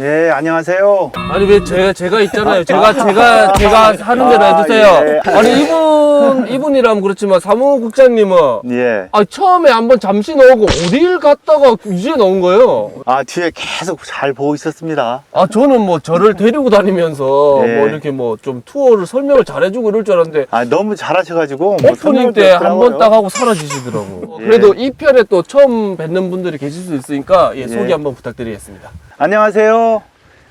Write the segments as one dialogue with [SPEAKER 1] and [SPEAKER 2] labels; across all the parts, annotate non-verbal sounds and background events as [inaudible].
[SPEAKER 1] 예, 안녕하세요.
[SPEAKER 2] 아니 왜 제가 제가 있잖아요. 제가 제가 제가 하는 [laughs] 대로
[SPEAKER 1] 아,
[SPEAKER 2] 해주세요.
[SPEAKER 1] 예.
[SPEAKER 2] 아니 이분 이분이라면 그렇지만 사무국장님은
[SPEAKER 1] 예.
[SPEAKER 2] 아 처음에 한번 잠시 나오고 어딜 갔다가 이제 나온 거예요.
[SPEAKER 1] 아, 뒤에 계속 잘 보고 있었습니다.
[SPEAKER 2] 아 저는 뭐 저를 데리고 다니면서
[SPEAKER 1] 예.
[SPEAKER 2] 뭐 이렇게 뭐 좀 투어를 설명을 잘해주고 이럴 줄 알았는데
[SPEAKER 1] 아, 너무 잘하셔가지고. 뭐
[SPEAKER 2] 오프닝
[SPEAKER 1] 설명도
[SPEAKER 2] 때한
[SPEAKER 1] 없더라고요.
[SPEAKER 2] 번딱 하고 사라지시더라고.
[SPEAKER 1] 예.
[SPEAKER 2] 그래도 이 편에 또 처음 뵙는 분들이 계실 수 있으니까 예, 소개
[SPEAKER 1] 예.
[SPEAKER 2] 한번 부탁드리겠습니다.
[SPEAKER 1] 안녕하세요.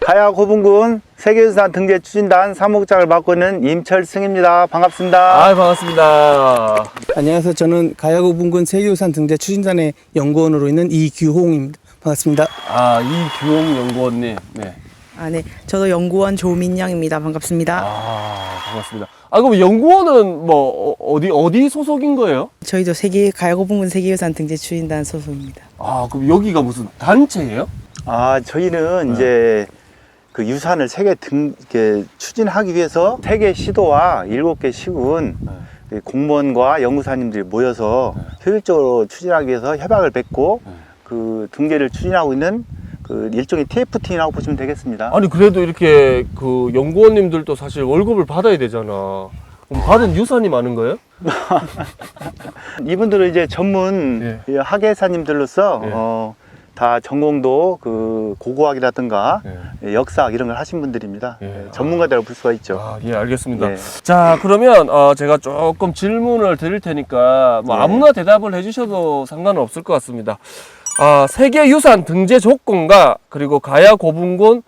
[SPEAKER 1] 가야 고분군 세계유산 등재 추진단 사무국장을 맡고 있는 임철승입니다. 반갑습니다.
[SPEAKER 2] 아 반갑습니다.
[SPEAKER 3] 안녕하세요. 저는 가야 고분군 세계유산 등재 추진단의 연구원으로 있는 이규홍입니다. 반갑습니다.
[SPEAKER 2] 아 이규홍 연구원님. 네.
[SPEAKER 4] 아, 네. 저도 연구원 조민영입니다. 반갑습니다.
[SPEAKER 2] 아 반갑습니다. 아 그럼 연구원은 뭐 어- 어디 어디 소속인 거예요?
[SPEAKER 4] 저희도 세계 가야고분군 세계유산 등재 추진단 소속입니다.
[SPEAKER 2] 아 그럼 여기가 무슨 단체예요?
[SPEAKER 1] 아, 저희는 이제 그 유산을 세계 등, 이렇게 추진하기 위해서 세계 시도와 일곱 개 시군 그 공무원과 연구사님들이 모여서 효율적으로 추진하기 위해서 협약을 맺고 그 등재를 추진하고 있는 그 일종의 TF팀이라고 보시면 되겠습니다.
[SPEAKER 2] 아니 그래도 이렇게 그 연구원님들도 사실 월급을 받아야 되잖아. 그럼 받은 유산이 많은 거예요? [laughs]
[SPEAKER 1] 이분들은 이제 전문
[SPEAKER 2] 예.
[SPEAKER 1] 이 학예사님들로서
[SPEAKER 2] 예.
[SPEAKER 1] 어, 다 전공도 그 고고학이라든가
[SPEAKER 2] 예.
[SPEAKER 1] 역사학 이런 걸 하신 분들입니다.
[SPEAKER 2] 예.
[SPEAKER 1] 예, 전문가들을 볼 수가 있죠.
[SPEAKER 2] 아, 예, 알겠습니다.
[SPEAKER 1] 예.
[SPEAKER 2] 자, 그러면 어, 제가 조금 질문을 드릴 테니까 뭐
[SPEAKER 1] 예.
[SPEAKER 2] 아무나 대답을 해주셔도 상관은 없을 것 같습니다. 아, 세계유산 등재 조건과 그리고 가야 고분군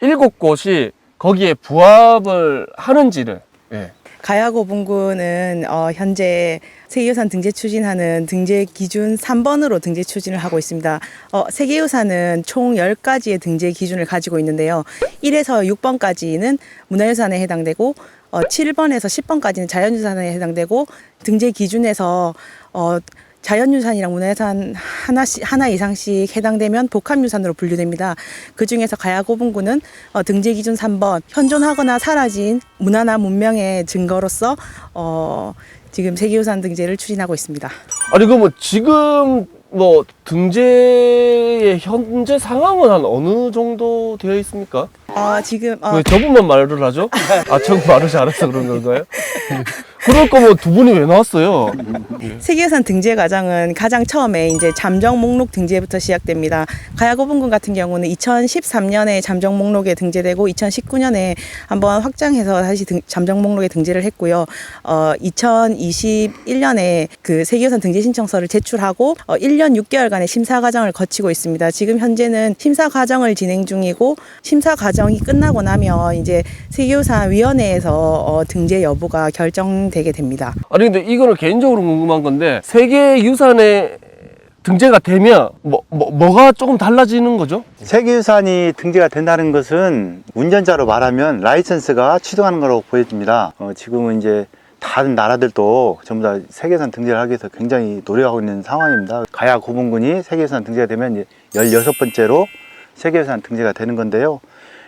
[SPEAKER 2] 일곱 곳이 거기에 부합을 하는지를 예.
[SPEAKER 4] 가야고분군은 어, 현재 세계유산 등재 추진하는 등재 기준 3번으로 등재 추진을 하고 있습니다. 어, 세계유산은 총 10가지의 등재 기준을 가지고 있는데요. 1에서 6번까지는 문화유산에 해당되고 어, 7번에서 10번까지는 자연유산에 해당되고 등재 기준에서 어, 자연유산이랑 문화유산 하나씩, 하나 이상씩 해당되면 복합유산으로 분류됩니다. 그 중에서 가야고분군은 어, 등재 기준 3번, 현존하거나 사라진 문화나 문명의 증거로서 어, 지금 세계유산 등재를 추진하고 있습니다.
[SPEAKER 2] 아니 그럼 뭐 지금 뭐 등재의 현재 상황은 한 어느 정도 되어 있습니까?
[SPEAKER 4] 어, 지금 어,
[SPEAKER 2] 왜 저분만 말을 하죠? 아, 저 말을 잘해서 그런 건가요? 그럴 거면 두 분이 왜 나왔어요?
[SPEAKER 4] 세계유산 등재 과정은 가장 처음에 이제 잠정 목록 등재부터 시작됩니다. 가야고분군 같은 경우는 2013년에 잠정 목록에 등재되고 2019년에 한번 확장해서 다시 등- 잠정 목록에 등재를 했고요. 어, 2021년에 그 세계유산 등재 신청서를 제출하고 어, 1년 6개월간의 심사 과정을 거치고 있습니다. 지금 현재는 심사 과정을 진행 중이고 심사 과정 이 끝나고 나면 이제 세계유산 위원회에서 어, 등재 여부가 결정되게 됩니다.
[SPEAKER 2] 아니 근데 이거는 개인적으로 궁금한 건데 세계 유산에 등재가 되면 뭐, 뭐 뭐가 조금 달라지는 거죠?
[SPEAKER 1] 세계유산이 등재가 된다는 것은 운전자로 말하면 라이선스가 취득하는 거라고 보여집니다. 어, 지금은 이제 다른 나라들도 전부 다 세계유산 등재를 하기 위해서 굉장히 노력하고 있는 상황입니다. 가야 고분군이 세계유산 등재가 되면 이제 16번째로 세계유산 등재가 되는 건데요.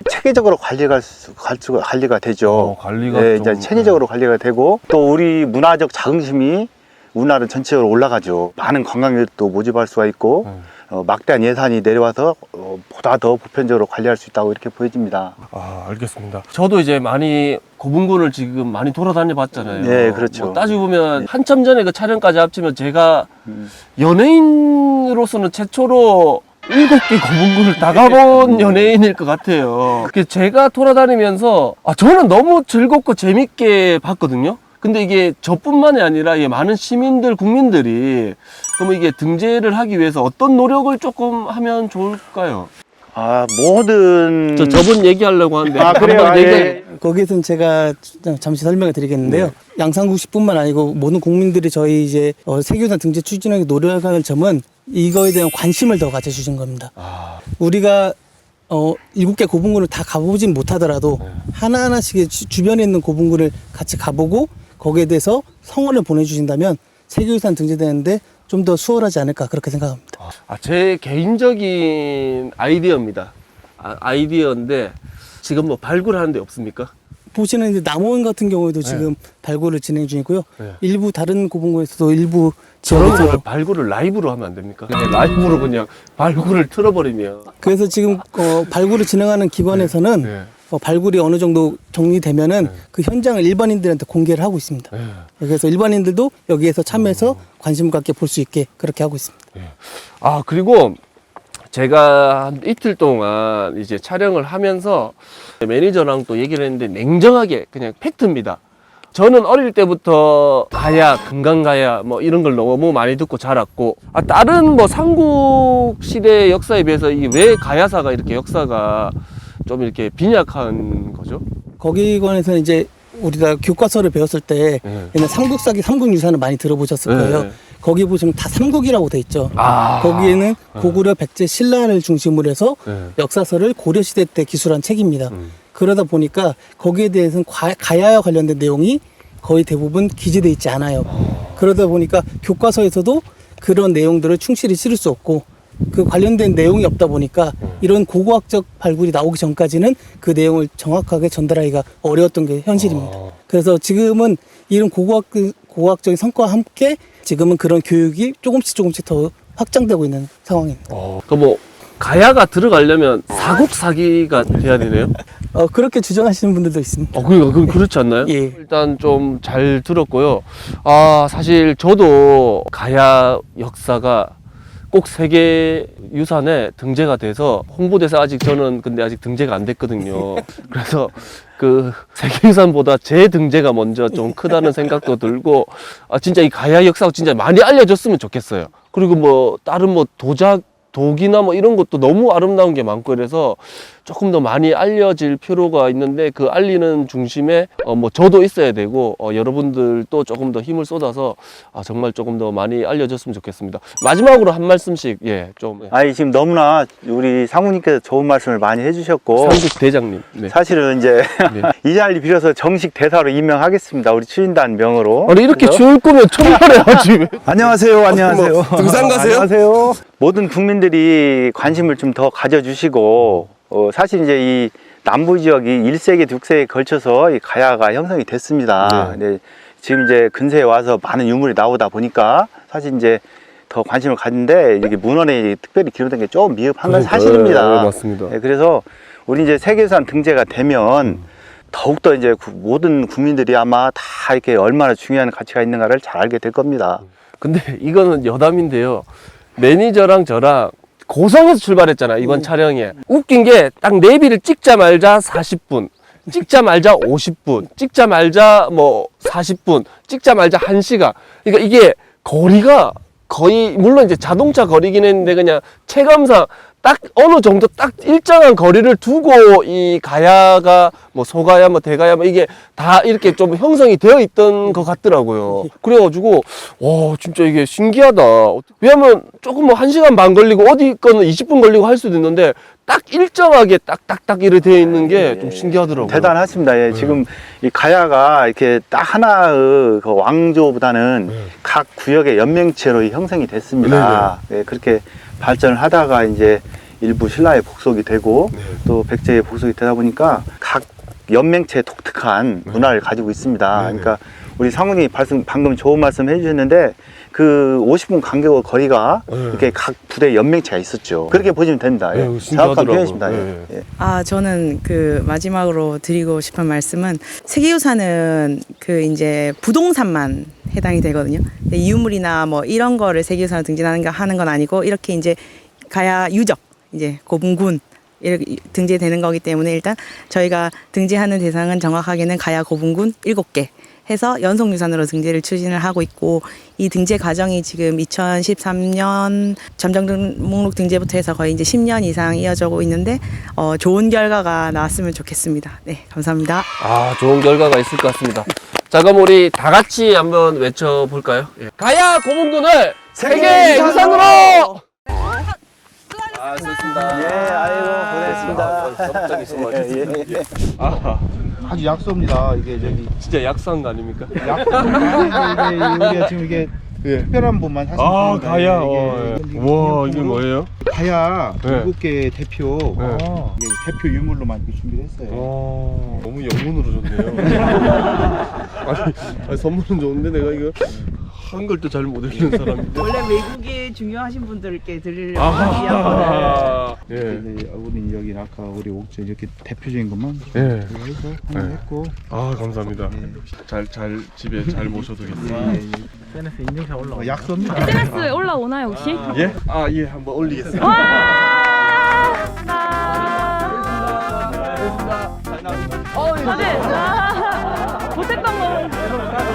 [SPEAKER 1] 체계적으로 관리가 수, 갈 수가 관리가 되죠.
[SPEAKER 2] 어, 관리가
[SPEAKER 1] 네,
[SPEAKER 2] 좀,
[SPEAKER 1] 이제 체계적으로 관리가 되고 또 우리 문화적 자긍심이 우리나라 전체적으로 올라가죠. 많은 관광객도 모집할 수가 있고
[SPEAKER 2] 음.
[SPEAKER 1] 어, 막대한 예산이 내려와서 어, 보다 더 보편적으로 관리할 수 있다고 이렇게 보여집니다.
[SPEAKER 2] 아 알겠습니다. 저도 이제 많이 고분군을 지금 많이 돌아다녀 봤잖아요.
[SPEAKER 1] 네, 그렇죠.
[SPEAKER 2] 뭐 따지고 보면 한참 전에 그 촬영까지 합치면 제가
[SPEAKER 1] 음.
[SPEAKER 2] 연예인으로서는 최초로 일곱 개 고분군을 다 가본 연예인일 것 같아요. 그 제가 돌아다니면서 아 저는 너무 즐겁고 재밌게 봤거든요. 근데 이게 저뿐만이 아니라 이 많은 시민들, 국민들이 그럼 이게 등재를 하기 위해서 어떤 노력을 조금 하면 좋을까요?
[SPEAKER 1] 아 모든
[SPEAKER 2] 저 저분 얘기하려고 하는데
[SPEAKER 1] 아, 그래요? 아, 예.
[SPEAKER 3] 거기에서는 제가 잠시 설명을 드리겠는데요. 양산국시뿐만 아니고 모든 국민들이 저희 이제 어, 세계유산 등재 추진하기 노력하는 점은 이거에 대한 관심을 더 가져주신 겁니다.
[SPEAKER 2] 아,
[SPEAKER 3] 우리가 어, 일곱 개 고분군을 다 가보진 못하더라도 하나하나씩 주- 주변에 있는 고분군을 같이 가보고 거기에 대해서 성원을 보내주신다면 세계유산 등재되는데 좀 더 수월하지 않을까 그렇게 생각합니다.
[SPEAKER 2] 아, 제 개인적인 아이디어입니다. 아, 아이디어인데 지금 뭐 발굴하는 데 없습니까?
[SPEAKER 3] 보시는 이제 남원 같은 경우에도 지금 발굴을 진행 중이고요.
[SPEAKER 2] 네.
[SPEAKER 3] 일부 다른 고분고에서도 일부
[SPEAKER 2] 저런 걸
[SPEAKER 3] 지역에서
[SPEAKER 2] 발굴을 라이브로 하면 안 됩니까? 그냥 라이브로 그냥 발굴을 틀어버리면.
[SPEAKER 3] 그래서 지금 어, 발굴을 진행하는 기관에서는
[SPEAKER 2] 네.
[SPEAKER 3] 어, 발굴이 어느 정도 정리되면은 그 현장을 일반인들한테 공개를 하고 있습니다.
[SPEAKER 2] 네.
[SPEAKER 3] 그래서 일반인들도 여기에서 참여해서 관심 갖게 볼 수 있게 그렇게 하고 있습니다.
[SPEAKER 2] 아 그리고 제가 한 이틀 동안 이제 촬영을 하면서 매니저랑 또 얘기를 했는데 냉정하게 그냥 팩트입니다. 저는 어릴 때부터 가야, 금강 가야 뭐 이런 걸 너무 많이 듣고 자랐고 아 다른 뭐 삼국 시대 역사에 비해서 이게 왜 가야사가 이렇게 역사가 좀 이렇게 빈약한 거죠?
[SPEAKER 3] 거기관에서는 이제 우리가 교과서를 배웠을 때
[SPEAKER 2] 네.
[SPEAKER 3] 옛날 삼국사기 삼국유산을 많이 들어보셨을
[SPEAKER 2] 네,
[SPEAKER 3] 거예요.
[SPEAKER 2] 네.
[SPEAKER 3] 거기 보시면 다 삼국이라고 돼 있죠.
[SPEAKER 2] 아
[SPEAKER 3] 거기에는 고구려 백제 신라를 중심으로 해서
[SPEAKER 2] 네.
[SPEAKER 3] 역사서를 고려 시대 때 기술한 책입니다.
[SPEAKER 2] 음.
[SPEAKER 3] 그러다 보니까 거기에 대해서는 과- 가야와 관련된 내용이 거의 대부분 기재돼 있지 않아요. 그러다 보니까 교과서에서도 그런 내용들을 충실히 실을 수 없고 그 관련된 내용이 없다 보니까 이런 고고학적 발굴이 나오기 전까지는 그 내용을 정확하게 전달하기가 어려웠던 게 현실입니다. 그래서 지금은 이런 고고학, 고고학적인 성과와 함께 지금은 그런 교육이 조금씩 조금씩 더 확장되고 있는 상황입니다.
[SPEAKER 2] 어, 그뭐 가야가 들어가려면 사국 사기가 돼야 되네요. [laughs]
[SPEAKER 3] 어, 그렇게 주장하시는 분들도 있습니다.
[SPEAKER 2] 어, 그러니까 그 그렇지 않나요?
[SPEAKER 3] 예.
[SPEAKER 2] 일단 좀 잘 들었고요. 아, 사실 저도 가야 역사가 꼭 세계 유산에 등재가 돼서 홍보돼서 아직 저는 근데 아직 등재가 안 됐거든요. [laughs] 그래서 그 세계 유산보다 제 등재가 먼저 좀 크다는 생각도 들고 아 진짜 이 가야 역사가 진짜 많이 알려졌으면 좋겠어요. 그리고 뭐 다른 뭐 도작 독이나 뭐 이런 것도 너무 아름다운 게 많고 이래서 조금 더 많이 알려질 필요가 있는데 그 알리는 중심에 어 뭐 저도 있어야 되고 어 여러분들도 조금 더 힘을 쏟아서 아 정말 조금 더 많이 알려졌으면 좋겠습니다. 마지막으로 한 말씀씩 예좀
[SPEAKER 1] 아니 지금 너무나 우리 상무님께서 좋은 말씀을 많이 해주셨고
[SPEAKER 2] 삼국 대장님. 네.
[SPEAKER 1] 사실은 이제
[SPEAKER 2] 네.
[SPEAKER 1] 이 자리를 빌어서 정식 대사로 임명하겠습니다. 우리 추진단 명으로.
[SPEAKER 2] 아니 이렇게
[SPEAKER 1] 그래서-
[SPEAKER 2] 추울 거면 청년해야지 왜? [laughs]
[SPEAKER 1] 안녕하세요. 안녕하세요.
[SPEAKER 2] 뭐 등산 가세요?
[SPEAKER 1] 안녕하세요. 모든 국민들이 관심을 좀 더 가져주시고 어, 사실 이제 이 남부 지역이 1세기, 6세기에 걸쳐서 이 가야가 형성이 됐습니다.
[SPEAKER 2] 네.
[SPEAKER 1] 지금 이제 근세에 와서 많은 유물이 나오다 보니까 사실 이제 더 관심을 가진데 이게 문헌에 특별히 기록된 게 좀 미흡한 건 사실입니다.
[SPEAKER 2] 네, 맞습니다.
[SPEAKER 1] 네, 그래서 우리 이제 세계유산 등재가 되면 더욱더 이제 구- 모든 국민들이 아마 다 이렇게 얼마나 중요한 가치가 있는가를 잘 알게 될 겁니다.
[SPEAKER 2] 근데 이거는 여담인데요. 매니저랑 저랑 고성에서 출발했잖아 이번 촬영에. 웃긴 게 딱 내비를 찍자 말자 40분. 찍자 말자 50분, 찍자 말자 뭐 40분, 찍자 말자 1시간. 그러니까 이게 거리가 거의 물론 이제 자동차 거리긴 했는데 그냥 체감상 딱 어느 정도 딱 일정한 거리를 두고 이 가야가 뭐 소가야 뭐 대가야 뭐 이게 다 이렇게 좀 형성이 되어 있던 것 같더라고요. 그래가지고 와 진짜 이게 신기하다. 왜냐면 조금 뭐 한 시간 반 걸리고 어디 거는 20분 걸리고 할 수도 있는데 딱 일정하게 딱딱딱 이렇게 되어 있는 게 좀 신기하더라고요.
[SPEAKER 1] 대단하십니다. 예, 지금 이 가야가 이렇게 딱 하나의 그 왕조보다는 각 구역의 연맹체로 형성이 됐습니다. 예, 그렇게 발전을 하다가 이제 일부 신라의 복속이 되고 또 백제의 복속이 되다 보니까 각 연맹체의 독특한 문화를 가지고 있습니다. 그러니까 우리 상훈이 발씀, 방금 좋은 말씀 해주셨는데 그 50분 간격 거리가
[SPEAKER 2] 네.
[SPEAKER 1] 이렇게 각 부대 연맹체가 있었죠. 그렇게 보시면 됩니다. 예,
[SPEAKER 2] 네,
[SPEAKER 1] 정확한
[SPEAKER 2] 신기하더라고요.
[SPEAKER 1] 표현이십니다. 예,
[SPEAKER 2] 네.
[SPEAKER 1] 예.
[SPEAKER 4] 아, 저는 그 마지막으로 드리고 싶은 말씀은 세계유산은 그 이제 부동산만 해당이 되거든요. 이유물이나 뭐 이런 거를 세계유산으로 등재하는 거 하는 건 아니고 이렇게 이제 가야 유적, 이제 고분군 이렇게 등재되는 거기 때문에 일단 저희가 등재하는 대상은 정확하게는 가야 고분군 일곱 개 해서 연속 유산으로 등재를 추진을 하고 있고 이 등재 과정이 지금 2013년 점정 목록 등재부터 해서 거의 이제 10년 이상 이어져고 있는데 어, 좋은 결과가 나왔으면 좋겠습니다. 네, 감사합니다.
[SPEAKER 2] 아, 좋은 결과가 있을 것 같습니다. 자, 그럼 우리 다 같이 한번 외쳐볼까요? 예. 가야 고문군을 세계 유산으로! 아, 좋습니다.
[SPEAKER 1] 예, 아이고, 고생했습니다.
[SPEAKER 2] 갑자기.
[SPEAKER 1] 예, 예.
[SPEAKER 2] 아,
[SPEAKER 5] 아주 약소입니다. 이게 저기 [laughs]
[SPEAKER 2] 진짜 약수한 거 아닙니까? [laughs]
[SPEAKER 5] 약소인데 이게 지금 이게 특별한 분만 사실
[SPEAKER 2] 아, 가야. 어, 예. 와, 이게 뭐예요?
[SPEAKER 5] 가야
[SPEAKER 2] 네.
[SPEAKER 5] 일곱 개 대표
[SPEAKER 2] 네.
[SPEAKER 5] 이게
[SPEAKER 1] 대표 유물로만 이렇게 준비했어요.
[SPEAKER 2] 와, 너무 영문으로 좋네요. [laughs] 아니, 아니, 선물은 좋은데 내가 이거 한글도 잘 못 읽는 사람인데.
[SPEAKER 4] 원래 외국에 중요하신 분들께 드리려고 이야기를
[SPEAKER 2] 아하. 예.
[SPEAKER 1] 네, 우리 여기 아까 우리 옥저 이렇게 대표적인 것만
[SPEAKER 2] 예.
[SPEAKER 1] 해서 하나
[SPEAKER 2] 네.
[SPEAKER 1] 했고
[SPEAKER 2] 아, 감사합니다. 잘, 잘, 집에 잘 모셔두겠습니다.
[SPEAKER 1] 어, 약속입니다.
[SPEAKER 6] SNS에 올라오나요 혹시?
[SPEAKER 2] 예? 아, 예, 한번 올리겠습니다.
[SPEAKER 6] 다들 아,